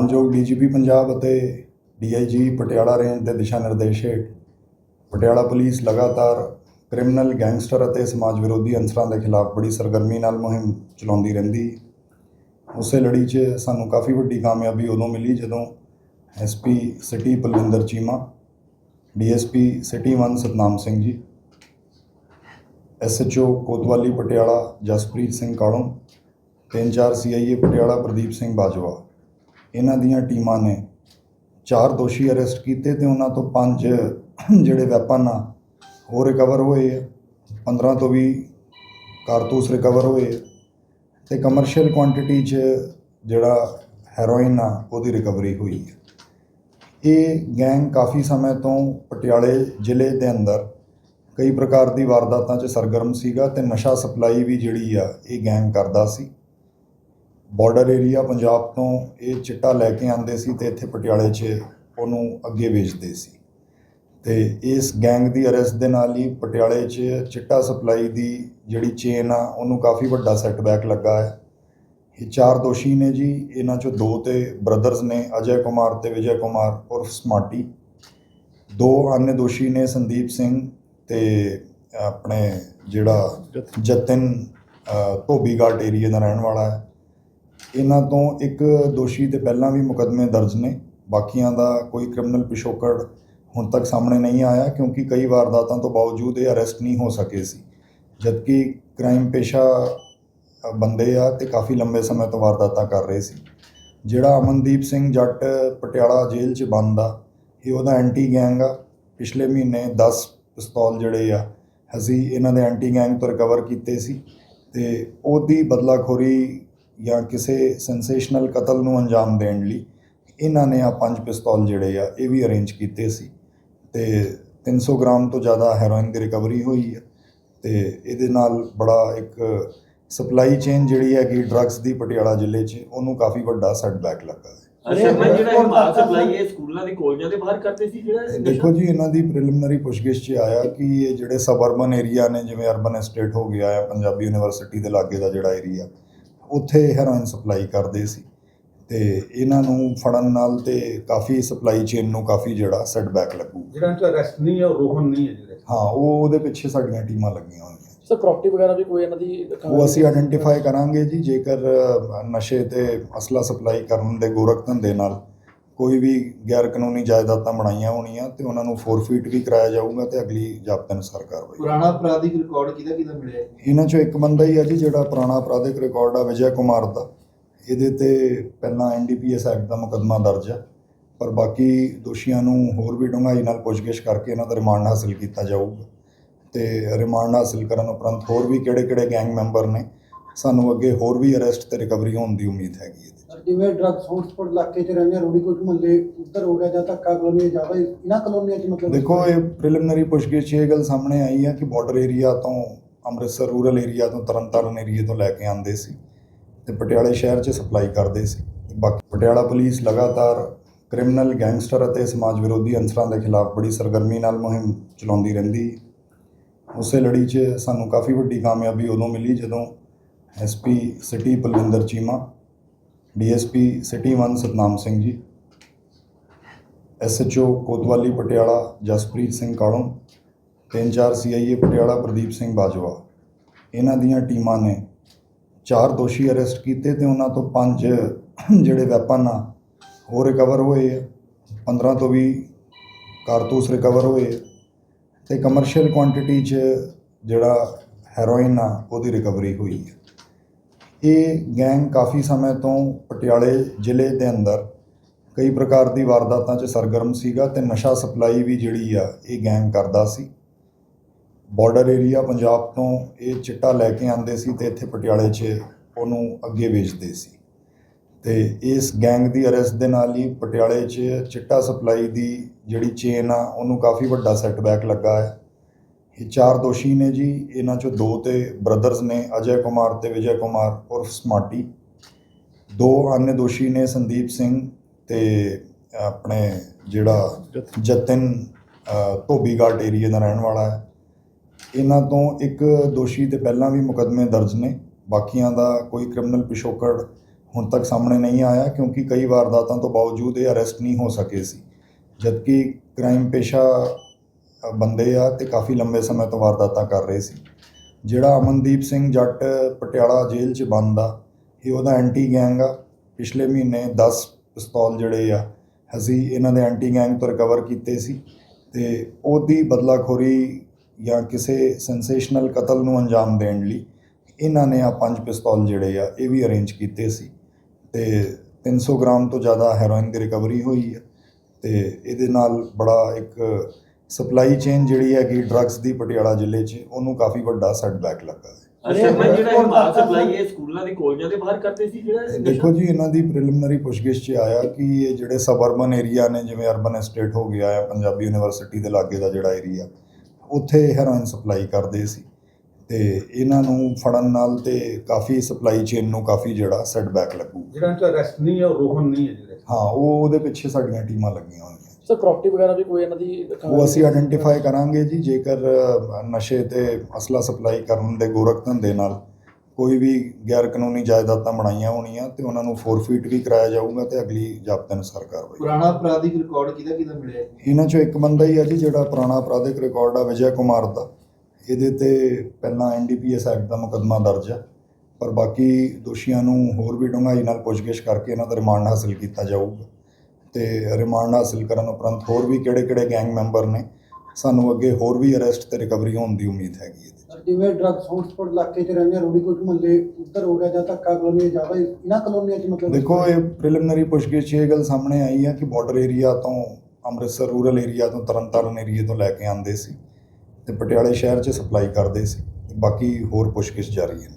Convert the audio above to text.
ਮਾਨਯੋਗ ਡੀਜੀਪੀ ਪੰਜਾਬ ਅਤੇ DIG Patiala range ਦੇ ਦਿਸ਼ਾ ਨਿਰਦੇਸ਼ ਹੇਠ ਪਟਿਆਲਾ ਪੁਲਿਸ ਲਗਾਤਾਰ ਕ੍ਰਿਮੀਨਲ ਗੈਂਗਸਟਰ ਅਤੇ ਸਮਾਜ ਵਿਰੋਧੀ ਅਨਸਰਾਂ ਦੇ ਖਿਲਾਫ ਬੜੀ ਸਰਗਰਮੀ ਨਾਲ ਮੁਹਿੰਮ ਚਲਾਉਂਦੀ ਰਹਿੰਦੀ। ਉਸੇ ਲੜੀ 'ਚ ਸਾਨੂੰ ਕਾਫੀ ਵੱਡੀ ਕਾਮਯਾਬੀ ਉਦੋਂ ਮਿਲੀ ਜਦੋਂ SP city Balwinder Cheema DSP city 1 Satnam Singh ji SHO Kotwali Patiala Jaspreet Singh Kahlon, ਤਿੰਨ ਚਾਰ ਸੀਆਈਏ ਪਟਿਆਲਾ ਪ੍ਰਦੀਪ ਸਿੰਘ ਬਾਜਵਾ ਇਹਨਾਂ ਦੀਆਂ ਟੀਮਾਂ ਨੇ। ਚਾਰ ਦੋਸ਼ੀ ਅਰੈਸਟ ਕੀਤੇ ਤੇ ਉਹਨਾਂ ਤੋਂ ਪੰਜ ਜਿਹੜੇ ਵੈਪਨ ਆ ਉਹ ਰਿਕਵਰ ਹੋਏ ਆ। 15 ਤੋਂ ਵੀ ਕਾਰਤੂਸ ਰਿਕਵਰ ਹੋਏ ਆ। ਤੇ ਕਮਰਸ਼ੀਅਲ ਕੁਆਂਟੀਟੀ 'ਚ ਜਿਹੜਾ ਹੈਰੋਇਨ ਆ, ਉਹਦੀ ਰਿਕਵਰੀ ਹੋਈ ਹੈ ਇਹ ਗੈਂਗ ਕਾਫੀ ਸਮੇਂ ਤੋਂ ਪਟਿਆਲੇ ਜ਼ਿਲ੍ਹੇ ਦੇ ਅੰਦਰ ਕਈ ਪ੍ਰਕਾਰ ਦੀ ਵਾਰਦਾਤਾਂ 'ਚ ਸਰਗਰਮ ਸੀਗਾ ਤੇ ਨਸ਼ਾ ਸਪਲਾਈ ਵੀ ਜਿਹੜੀ ਆ, ਇਹ ਗੈਂਗ ਕਰਦਾ ਸੀ। ਬਾਰਡਰ ਏਰੀਆ ਪੰਜਾਬ ਤੋਂ ਇਹ ਚਿੱਟਾ ਲੈ ਕੇ ਆਉਂਦੇ ਸੀ ਤੇ ਇੱਥੇ ਪਟਿਆਲੇ 'ਚ ਉਹਨੂੰ ਅੱਗੇ ਵੇਚਦੇ ਸੀ। ਤੇ ਇਸ ਗੈਂਗ ਦੀ ਅਰੈਸਟ ਦੇ ਨਾਲ ਹੀ ਪਟਿਆਲੇ 'ਚ ਚਿੱਟਾ ਸਪਲਾਈ ਦੀ ਜਿਹੜੀ ਚੇਨ ਆ, ਉਹਨੂੰ ਕਾਫੀ ਵੱਡਾ ਸੈਟਬੈਕ ਲੱਗਾ ਹੈ। ਇਹ ਚਾਰ ਦੋਸ਼ੀ ਨੇ ਜੀ, ਇਹਨਾਂ 'ਚੋਂ ਦੋ ਤੇ ਬ੍ਰਦਰਸ ਨੇ, ਅਜੇ ਕੁਮਾਰ ਤੇ ਵਿਜੇ ਕੁਮਾਰ ਉਰਫ ਸਮਾਟੀ। ਦੋ ਅન્ય ਦੋਸ਼ੀ ਨੇ, ਸੰਦੀਪ ਸਿੰਘ ਤੇ ਆਪਣੇ ਜਿਹੜਾ ਜਤਨ ਧੋਬੀਗਾਟ ਏਰੀਆ ਦਾ ਰਹਿਣ ਵਾਲਾ ਹੈ। ਇਹਨਾਂ ਤੋਂ ਇੱਕ ਦੋਸ਼ੀ ਤੇ ਪਹਿਲਾਂ ਵੀ ਮੁਕੱਦਮੇ ਦਰਜ ਨੇ। ਬਾਕੀਆਂ ਦਾ ਕੋਈ ਕ੍ਰਿਮੀਨਲ ਪਿਛੋਕੜ ਹੁਣ ਤੱਕ ਸਾਹਮਣੇ ਨਹੀਂ ਆਇਆ ਕਿਉਂਕਿ ਕਈ ਵਾਰਦਾਤਾਂ ਤੋਂ ਬਾਵਜੂਦ ਇਹ ਅਰੈਸਟ ਨਹੀਂ ਹੋ ਸਕੇ ਸੀ। ਜਦਕਿ ਕ੍ਰਾਈਮ ਪੇਸ਼ਾ ਬੰਦੇ ਆ ਤੇ ਕਾਫੀ ਲੰਬੇ ਸਮੇਂ ਤੋਂ ਵਾਰਦਾਤਾਂ ਕਰ ਰਹੇ ਸੀ। ਜਿਹੜਾ ਅਮਨਦੀਪ ਸਿੰਘ ਜੱਟ ਪਟਿਆਲਾ ਜੇਲ੍ਹ 'ਚ ਬੰਦ ਆ, ਇਹ ਉਹਦਾ ਐਂਟੀ ਗੈਂਗ ਆ। ਪਿਛਲੇ ਮਹੀਨੇ 10 ਪਿਸਤੌਲ ਜਿਹੜੇ ਆ, ਅਸੀਂ ਇਹਨਾਂ ਦੇ ਐਂਟੀ ਗੈਂਗ ਤੋਂ ਰਿਕਵਰ ਕੀਤੇ ਸੀ ਤੇ ਉਹਦੀ ਬਦਲਾਖੋਰੀ ਜਾਂ ਕਿਸੇ ਸੈਂਸੇਸ਼ਨਲ ਕਤਲ ਨੂੰ ਅੰਜਾਮ ਦੇਣ ਲਈ ਇਹਨਾਂ ਨੇ ਆ ਪੰਜ ਪਿਸਤੌਲ ਜਿਹੜੇ ਆ ਇਹ ਵੀ ਅਰੇਂਜ ਕੀਤੇ ਸੀ। ਤੇ 300 ਗ੍ਰਾਮ ਤੋਂ ਜ਼ਿਆਦਾ ਹੈਰੋਇਨ ਦੀ ਰਿਕਵਰੀ ਹੋਈ ਹੈ ਤੇ ਇਹਦੇ ਨਾਲ ਬੜਾ ਇੱਕ ਸਪਲਾਈ ਚੇਨ ਜਿਹੜੀ ਹੈਗੀ ਡਰੱਗਸ ਦੀ ਪਟਿਆਲਾ ਜ਼ਿਲ੍ਹੇ 'ਚ ਉਹਨੂੰ ਕਾਫੀ ਵੱਡਾ ਸੈਟਬੈਕ ਲੱਗਾ ਹੈ। ਅੱਛਾ ਮੈਂ ਜਿਹੜਾ ਇਹ ਮਾਲ ਸਪਲਾਈ ਇਹ ਸਕੂਲਾਂ ਦੇ ਕਾਲਜਾਂ ਦੇ ਬਾਹਰ ਕਰਦੇ ਸੀ ਜਿਹੜਾ ਦੇਖੋ ਜੀ ਇਹਨਾਂ ਦੀ ਪ੍ਰੀਲਿਮਿਨਰੀ ਪੁੱਛਗਿੱਛ 'ਚ ਆਇਆ ਕਿ ਇਹ ਜਿਹੜੇ ਸਬਰਬਨ ਏਰੀਆ ਨੇ ਜਿਵੇਂ ਅਰਬਨ ਐਸਟੇਟ ਹੋ ਗਿਆ ਹੈ ਪੰਜਾਬੀ ਯੂਨੀਵਰਸਿਟੀ ਦੇ ਲਾਗੇ ਦਾ ਜਿਹੜਾ ਏਰੀਆ ਉੱਥੇ ਹੈਰੋਇਨ ਸਪਲਾਈ ਕਰਦੇ ਸੀ ਤੇ ਇਹਨਾਂ ਨੂੰ ਫੜਨ ਨਾਲ ਤੇ ਕਾਫੀ ਸਪਲਾਈ ਚੇਨ ਨੂੰ ਕਾਫੀ ਜਿਹੜਾ ਸੈਟਬੈਕ ਲੱਗੂ। ਜਿਹੜਾ ਇਹਨਾਂ ਅਰੈਸਟ ਨਹੀਂ ਹੈ ਉਹ ਰੋਹਨ ਨਹੀਂ ਹੈ ਜਿਹੜੇ। ਹਾਂ ਉਹ ਉਹਦੇ ਪਿੱਛੇ ਸਾਡੀਆਂ ਟੀਮਾਂ ਲੱਗੀਆਂ ਹੋਈਆਂ। ਸਰ ਪ੍ਰਾਪਰਟੀ ਵਗੈਰਾ ਵੀ ਕੋਈ ਇਹਨਾਂ ਦੀ ਉਹ ਅਸੀਂ ਆਇਡੈਂਟੀਫਾਈ ਕਰਾਂਗੇ ਜੀ ਜੇਕਰ ਨਸ਼ੇ ਤੇ ਅਸਲਾ ਸਪਲਾਈ ਕਰਨ ਦੇ ਗੋਰਖ ਧੰਦੇ ਨਾਲ। ਕੋਈ ਵੀ ਗੈਰ ਕਾਨੂੰਨੀ ਜਾਇਦਾਦਾਂ ਬਣਾਈਆਂ ਹੋਣੀਆਂ ਤੇ ਉਹਨਾਂ ਨੂੰ ਫੋਰਫੀਟ ਵੀ ਕਰਾਇਆ ਜਾਊਗਾ ਤੇ ਅਗਲੀ ਜ਼ਾਬਤੇ ਅਨੁਸਾਰ ਕਾਰਵਾਈ ਪੁਰਾਣਾ ਅਪਰਾਧਿਕ ਰਿਕਾਰਡ ਕਿਹਦਾ ਕਿਹਦਾ ਮਿਲਿਆ? ਇਹਨਾਂ ਚੋਂ ਇੱਕ ਬੰਦਾ ਹੀ ਹੈ ਜੀ ਜਿਹੜਾ ਪੁਰਾਣਾ ਅਪਰਾਧਿਕ ਰਿਕਾਰਡ ਆ ਵਿਜੇ ਕੁਮਾਰ ਦਾ। ਇਹਦੇ ਤੇ ਪਹਿਲਾਂ ਐਨਡੀਪੀਐਸ ਐਕਟ ਦਾ ਮੁਕੱਦਮਾ ਦਰਜ ਆ ਪਰ ਬਾਕੀ ਦੋਸ਼ੀਆਂ ਨੂੰ ਹੋਰ ਵੀ ਡੂੰਘਾਈ ਨਾਲ ਪੁੱਛਗਿੱਛ ਕਰਕੇ ਇਹਨਾਂ ਦਾ ਰਿਮਾਂਡ ਹਾਸਲ ਕੀਤਾ ਜਾਊਗਾ। ਤੇ ਰਿਮਾਂਡ ਹਾਸਲ ਕਰਨ ਉਪਰੰਤ ਹੋਰ ਵੀ ਕਿਹੜੇ-ਕਿਹੜੇ ਗੈਂਗ ਮੈਂਬਰ ਨੇ ਸਾਨੂੰ ਅੱਗੇ ਹੋਰ ਵੀ ਅਰੈਸਟ ਤੇ ਰਿਕਵਰੀ ਹੋਣ ਦੀ ਉਮੀਦ ਹੈਗੀ ਇਹਦੇ 'ਚ। ਜਿਵੇਂ ਡਰੱਗਸ ਹੌਟਸਪੌਟ ਇਲਾਕੇ 'ਚ ਰਹਿੰਦੇ ਆ ਰੋਡੀਕੋਟ ਮੁਹੱਲੇ ਉੱਧਰ ਹੋ ਗਿਆ ਜਾਂ ਧੱਕਾ ਕਲੋਨੀ ਜ਼ਿਆਦਾ ਇਹਨਾਂ ਕਲੋਨੀਆਂ 'ਚ ਮਤਲਬ ਦੇਖੋ, ਇਹ ਪ੍ਰੀਲਿਮਿਨਰੀ ਪੁੱਛਗਿੱਛ ਇਹ ਗੱਲ ਸਾਹਮਣੇ ਆਈ ਹੈ ਕਿ ਬਾਰਡਰ ਏਰੀਆ ਤੋਂ ਅੰਮ੍ਰਿਤਸਰ ਰੂਰਲ ਏਰੀਆ ਤੋਂ ਤਰਨਤਾਰਨ ਏਰੀਆ ਤੋਂ ਲੈ ਕੇ ਆਉਂਦੇ ਸੀ ਤੇ ਪਟਿਆਲੇ ਸ਼ਹਿਰ 'ਚ ਸਪਲਾਈ ਕਰਦੇ ਸੀ ਬਾਕੀ ਪਟਿਆਲਾ ਪੁਲਿਸ ਲਗਾਤਾਰ ਕ੍ਰਿਮੀਨਲ ਗੈਂਗਸਟਰ ਅਤੇ ਸਮਾਜ ਵਿਰੋਧੀ ਅਨਸਰਾਂ ਦੇ ਖਿਲਾਫ ਬੜੀ ਸਰਗਰਮੀ ਨਾਲ ਮੁਹਿੰਮ ਚਲਾਉਂਦੀ ਰਹਿੰਦੀ ਉਸੇ ਲੜੀ 'ਚ ਸਾਨੂੰ ਕਾਫੀ ਵੱਡੀ ਕਾਮਯਾਬੀ ਉਦੋਂ ਮਿਲੀ ਜਦੋਂ SP city, Balwinder Cheema DSP city 1 Satnam Singh ji, SHO Kotwali Patiala Jaspreet Singh Kahlon ਤਿੰਨ ਚਾਰ ਸੀਆਈਏ ਪਟਿਆਲਾ ਪ੍ਰਦੀਪ ਸਿੰਘ ਬਾਜਵਾ। ਇਹਨਾਂ ਦੀਆਂ ਟੀਮਾਂ ਨੇ ਚਾਰ ਦੋਸ਼ੀ ਅਰੈਸਟ ਕੀਤੇ ਤੇ ਉਹਨਾਂ ਤੋਂ ਪੰਜ ਜਿਹੜੇ ਵੈਪਨ ਆ, ਉਹ ਰਿਕਵਰ ਹੋਏ ਆ। 15 ਤੋਂ ਵੀ ਕਾਰਤੂਸ ਰਿਕਵਰ ਹੋਏ ਆ ਤੇ ਕਮਰਸ਼ੀਅਲ ਕੁਆਂਟੀਟੀ 'ਚ ਜਿਹੜਾ ਹੈਰੋਇਨ ਆ, ਉਹਦੀ ਰਿਕਵਰੀ ਹੋਈ ਹੈ ਇਹ ਗੈਂਗ ਕਾਫੀ ਸਮੇਂ ਤੋਂ ਪਟਿਆਲੇ ਜ਼ਿਲ੍ਹੇ ਦੇ ਅੰਦਰ ਕਈ ਪ੍ਰਕਾਰ ਦੀ ਵਾਰਦਾਤਾਂ 'ਚ ਸਰਗਰਮ ਸੀਗਾ ਤੇ ਨਸ਼ਾ ਸਪਲਾਈ ਵੀ ਜਿਹੜੀ ਆ, ਇਹ ਗੈਂਗ ਕਰਦਾ ਸੀ। ਬਾਰਡਰ ਏਰੀਆ ਪੰਜਾਬ ਤੋਂ ਇਹ ਚਿੱਟਾ ਲੈ ਕੇ ਆਉਂਦੇ ਸੀ ਤੇ ਇੱਥੇ ਪਟਿਆਲੇ 'ਚ ਉਹਨੂੰ ਅੱਗੇ ਵੇਚਦੇ ਸੀ। ਤੇ ਇਸ ਗੈਂਗ ਦੀ ਅਰੈਸਟ ਦੇ ਨਾਲ ਹੀ ਪਟਿਆਲੇ 'ਚ ਚਿੱਟਾ ਸਪਲਾਈ ਦੀ ਜਿਹੜੀ ਚੇਨ ਆ, ਉਹਨੂੰ ਕਾਫੀ ਵੱਡਾ ਸੈਟਬੈਕ ਲੱਗਾ ਹੈ। ਇਹ ਚਾਰ ਦੋਸ਼ੀ ਨੇ ਜੀ ਇਹਨਾਂ ਚੋਂ ਦੋ ਤੇ ਬ੍ਰਦਰਸ ਨੇ ਅਜੇ ਕੁਮਾਰ ਤੇ ਵਿਜੇ ਕੁਮਾਰ ਉਰਫ ਸਮਾਟੀ। ਦੋ ਅન્ય ਦੋਸ਼ੀ ਨੇ ਸੰਦੀਪ ਸਿੰਘ ਤੇ ਆਪਣੇ ਜਿਹੜਾ ਜਤਨ। ਧੋਬੀਗਾਟ ਏਰੀਆ ਦਾ ਰਹਿਣ ਵਾਲਾ ਹੈ। ਇਹਨਾਂ ਤੋਂ ਇੱਕ ਦੋਸ਼ੀ ਤੇ ਪਹਿਲਾਂ ਵੀ ਮੁਕਦਮੇ ਦਰਜ ਨੇ। ਬਾਕੀਆਂ ਦਾ ਕੋਈ ਕ੍ਰਿਮਨਲ ਪਿਸ਼ੋਕੜ ਹੁਣ ਤੱਕ ਸਾਹਮਣੇ ਨਹੀਂ ਆਇਆ ਕਿਉਂਕਿ ਕਈ ਵਾਰਦਾਤਾਂ ਤੋਂ ਬਾਵਜੂਦ ਇਹ ਅਰੈਸਟ ਨਹੀਂ ਹੋ ਸਕੇ ਸੀ। ਜਦਕਿ ਕ੍ਰਾਈਮ ਪੇਸ਼ਾ ਬੰਦੇ ਆ ਤੇ ਕਾਫੀ ਲੰਬੇ ਸਮੇਂ ਤੋਂ ਵਾਰਦਾਤਾਂ ਕਰ ਰਹੇ ਸੀ। ਜਿਹੜਾ ਅਮਨਦੀਪ ਸਿੰਘ ਜੱਟ ਪਟਿਆਲਾ ਜੇਲ੍ਹ 'ਚ ਬੰਦ ਆ, ਇਹ ਉਹਦਾ ਐਂਟੀ ਗੈਂਗ ਆ। ਪਿਛਲੇ ਮਹੀਨੇ 10 ਪਿਸਤੌਲ ਜਿਹੜੇ ਆ, ਅਸੀਂ ਇਹਨਾਂ ਦੇ ਐਂਟੀ ਗੈਂਗ ਤੋਂ ਰਿਕਵਰ ਕੀਤੇ ਸੀ ਤੇ ਉਹਦੀ ਬਦਲਾਖੋਰੀ ਜਾਂ ਕਿਸੇ ਸੈਂਸੇਸ਼ਨਲ ਕਤਲ ਨੂੰ ਅੰਜਾਮ ਦੇਣ ਲਈ ਇਹਨਾਂ ਨੇ ਆ ਪੰਜ ਪਿਸਤੌਲ ਜਿਹੜੇ ਆ, ਇਹ ਵੀ ਅਰੇਂਜ ਕੀਤੇ ਸੀ। ਤੇ 300 ਗ੍ਰਾਮ ਤੋਂ ਜ਼ਿਆਦਾ ਹੈਰੋਇਨ ਦੀ ਰਿਕਵਰੀ ਹੋਈ ਹੈ ਤੇ ਇਹਦੇ ਨਾਲ ਬੜਾ ਇੱਕ ਸਪਲਾਈ ਚੇਨ ਜਿਹੜੀ ਹੈਗੀ ਡਰੱਗਸ ਦੀ ਪਟਿਆਲਾ ਜ਼ਿਲ੍ਹੇ 'ਚ ਉਹਨੂੰ ਕਾਫੀ ਵੱਡਾ ਸੈਟਬੈਕ ਲੱਗਾ ਹੈ। ਅੱਛਾ ਮੈਂ ਜਿਹੜਾ ਇਹ ਮਾਲ ਸਪਲਾਈ ਇਹ ਸਕੂਲਾਂ ਦੀ ਕਾਲਜਾਂ ਦੇ ਬਾਹਰ ਕਰਦੇ ਸੀ ਜਿਹੜਾ ਇਹ ਦੇਖੋ ਜੀ ਇਹਨਾਂ ਦੀ ਪ੍ਰੀਲਿਮਿਨਰੀ ਪੁੱਛਗਿੱਛ 'ਚ ਆਇਆ ਕਿ ਇਹ ਜਿਹੜੇ ਸਬਰਬਨ ਏਰੀਆ ਨੇ ਜਿਵੇਂ ਅਰਬਨ ਐਸਟੇਟ ਹੋ ਗਿਆ ਹੈ ਪੰਜਾਬੀ ਯੂਨੀਵਰਸਿਟੀ ਦੇ ਲਾਗੇ ਦਾ ਜਿਹੜਾ ਏਰੀਆ ਉੱਥੇ ਹੈਰੋਇਨ ਸਪਲਾਈ ਕਰਦੇ ਸੀ। ਤੇ ਇਹਨਾਂ ਨੂੰ ਫੜਨ ਨਾਲ ਤੇ ਕਾਫੀ ਸਪਲਾਈ ਚੇਨ ਨੂੰ ਕਾਫੀ ਜਿਹੜਾ ਸੈਟਬੈਕ ਲੱਗੂ। ਜਿਹੜਾ ਅਰੈਸਟ ਨਹੀਂ ਹੈ ਉਹ ਰੋਹਨ ਨਹੀਂ ਹੈ ਜਿਹੜੇ ਹਾਂ ਉਹ ਉਹਦੇ ਪਿੱਛੇ ਸਾਡੀਆਂ ਟੀਮਾਂ ਲੱਗੀਆਂ ਹੋਈਆਂ। ਸਰ ਪ੍ਰਾਪਰਟੀ ਵਗੈਰਾ ਵੀ ਕੋਈ ਇਹਨਾਂ ਦੀ ਉਹ ਅਸੀਂ ਆਇਡੈਂਟੀਫਾਈ ਕਰਾਂਗੇ ਜੀ ਜੇਕਰ ਨਸ਼ੇ ਤੇ ਅਸਲਾ ਸਪਲਾਈ ਕਰਨ ਦੇ ਗੋਰਖ ਧੰਦੇ ਨਾਲ ਕੋਈ ਵੀ ਗੈਰ ਕਾਨੂੰਨੀ ਜਾਇਦਾਦਾਂ ਬਣਾਈਆਂ ਹੋਣੀਆਂ ਤੇ ਉਹਨਾਂ ਨੂੰ ਫੋਰਫੀਟ ਵੀ ਕਰਾਇਆ ਜਾਊਗਾ ਤੇ ਅਗਲੀ ਜ਼ਾਬਤੇ ਅਨੁਸਾਰ ਕਾਰਵਾਈ ਪੁਰਾਣਾ ਅਪਰਾਧਿਕ ਰਿਕਾਰਡ ਕਿਹਦਾ ਕਿਹਦਾ ਮਿਲਿਆ? ਇਹਨਾਂ ਚੋਂ ਇੱਕ ਬੰਦਾ ਹੀ ਹੈ ਜੀ ਜਿਹੜਾ ਪੁਰਾਣਾ ਅਪਰਾਧਿਕ ਰਿਕਾਰਡ ਆ ਵਿਜੇ ਕੁਮਾਰ ਦਾ। ਇਹਦੇ ਤੇ ਪਹਿਲਾਂ ਐਨਡੀਪੀਐਸ ਐਕਟ ਦਾ ਮੁਕੱਦਮਾ ਦਰਜ ਹੈ ਪਰ ਬਾਕੀ ਦੋਸ਼ੀਆਂ ਨੂੰ ਹੋਰ ਵੀ ਡੂੰਘਾਈ ਨਾਲ ਪੁੱਛਗਿੱਛ ਕਰਕੇ ਇਹਨਾਂ ਦਾ ਰਿਮਾਂਡ ਹਾਸਲ ਕੀਤਾ ਜਾਊਗਾ। ਤੇ ਰਿਮਾਂਡ ਹਾਸਲ ਕਰਨ ਉਪਰੰਤ ਹੋਰ ਵੀ ਕਿਹੜੇ-ਕਿਹੜੇ ਗੈਂਗ ਮੈਂਬਰ ਨੇ ਸਾਨੂੰ ਅੱਗੇ ਹੋਰ ਵੀ ਅਰੈਸਟ ਤੇ ਰਿਕਵਰੀ ਹੋਣ ਦੀ ਉਮੀਦ ਹੈਗੀ ਇਹਦੇ 'ਚ। ਜਿਵੇਂ ਡਰੱਗਸ ਹੌਟਸਪੌਟ ਇਲਾਕੇ 'ਚ ਰਹਿੰਦੇ ਆ ਰੋਡੀਕੋਟ ਮੁਹੱਲੇ ਉੱਧਰ ਹੋ ਗਿਆ ਜਾਂ ਧੱਕਾ ਕਲੋਨੀ ਜ਼ਿਆਦਾ ਹੀ- ਇਹਨਾਂ ਕਲੋਨੀਆਂ 'ਚ ਮਤਲਬ ਦੇਖੋ ਇਹ ਪ੍ਰੀਲਿਮਿਨਰੀ ਪੁੱਛਗਿੱਛ 'ਚ ਇਹ ਗੱਲ ਸਾਹਮਣੇ ਆਈ ਹੈ ਕਿ ਬਾਰਡਰ ਏਰੀਆ ਤੋਂ ਅੰਮ੍ਰਿਤਸਰ ਰੂਰਲ ਏਰੀਆ ਤੋਂ ਤਰਨਤਾਰਨ ਏਰੀਆ ਤੋਂ ਲੈ ਕੇ ਆਉਂਦੇ ਸੀ ਤੇ ਪਟਿਆਲੇ ਸ਼ਹਿਰ 'ਚ ਸਪਲਾਈ ਕਰਦੇ ਸੀ ਬਾਕੀ ਹੋਰ ਪੁੱਛਗਿੱਛ ਜਾਰੀ ਹੈ।